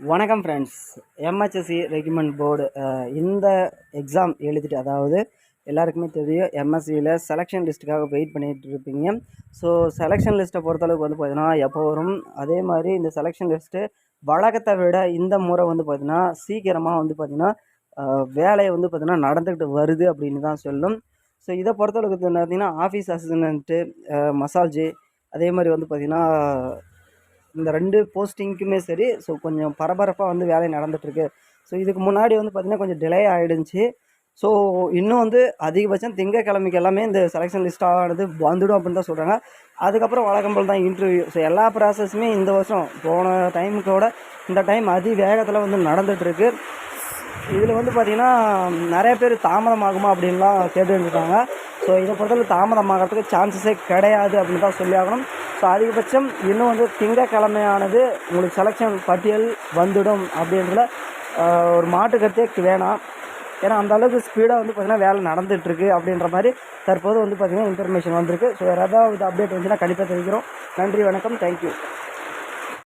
வணக்கம் friends MHSC recruitment board இந்த exam எழுதிட்டு அதாவது எல்லாருக்குமே தெரியும் எம்எஸ்சியில் செலெக்ஷன் லிஸ்ட்டுக்காக வெயிட் பண்ணிகிட்டு இருப்பீங்க. ஸோ செலெக்ஷன் லிஸ்ட்டை பொறுத்தளவுக்கு வந்து பார்த்தீங்கன்னா எப்போ வரும்? அதே மாதிரி இந்த செலெக்ஷன் லிஸ்ட்டு வழக்கத்தை விட இந்த முறை வந்து பார்த்திங்கன்னா சீக்கிரமாக வந்து பார்த்திங்கன்னா வேலையை வந்து பார்த்திங்கன்னா நடந்துக்கிட்டு வருது அப்படின்னு தான் சொல்லும். ஸோ இதை பொறுத்தளவுக்கு வந்து பார்த்தீங்கன்னா ஆஃபீஸ் அசிஸ்டண்ட்டு மசால்ஜி அதே மாதிரி வந்து பார்த்திங்கன்னா இந்த ரெண்டு போஸ்டிங்க்குமே சரி ஸோ கொஞ்சம் பரபரப்பாக வந்து வேலை நடந்துகிட்ருக்கு ஸோ இதுக்கு முன்னாடி வந்து பார்த்திங்கன்னா கொஞ்சம் டிலே ஆகிடுச்சு ஸோ இன்னும் வந்து அதிகபட்சம் திங்கக்கிழமைக்கு எல்லாமே இந்த செலெக்ஷன் லிஸ்ட் ஆனது வந்துடும் அப்படின்னு தான் சொல்கிறாங்க அதுக்கப்புறம் வழக்கம்போல் தான் இன்டர்வியூ ஸோ எல்லா ப்ராசஸுமே இந்த வருஷம் போன டைமுக்கோட இந்த டைம் அதி வேகத்தில் வந்து நடந்துகிட்ருக்கு இதில் வந்து பார்த்திங்கன்னா நிறைய பேர் தாமதமாகுமா அப்படின்லாம் கேட்டுருக்காங்க ஸோ இதை பொறுத்தவரை தாமதமாகிறதுக்கு சான்சஸே கிடையாது அப்படின்னு தான் சொல்லி ஆகணும். ஸோ அதிகபட்சம் இன்னும் வந்து திங்கக்கிழமையானது உங்களுக்கு செலெக்ஷன் பட்டியல் வந்துடும் அப்படின்றத ஒரு மாட்டு கருத்தே வேணாம். ஏன்னா அந்த அளவுக்கு ஸ்பீடாக வந்து பார்த்திங்கன்னா வேலை நடந்துகிட்ருக்கு அப்படின்ற மாதிரி தற்போது வந்து பார்த்திங்கன்னா இன்ஃபர்மேஷன் வந்திருக்கு. ஸோ வேறு ஏதாவது அப்டேட் வந்துச்சுன்னா கண்டிப்பாக தெரிவிக்கிறோம். நன்றி வணக்கம். தேங்க்யூ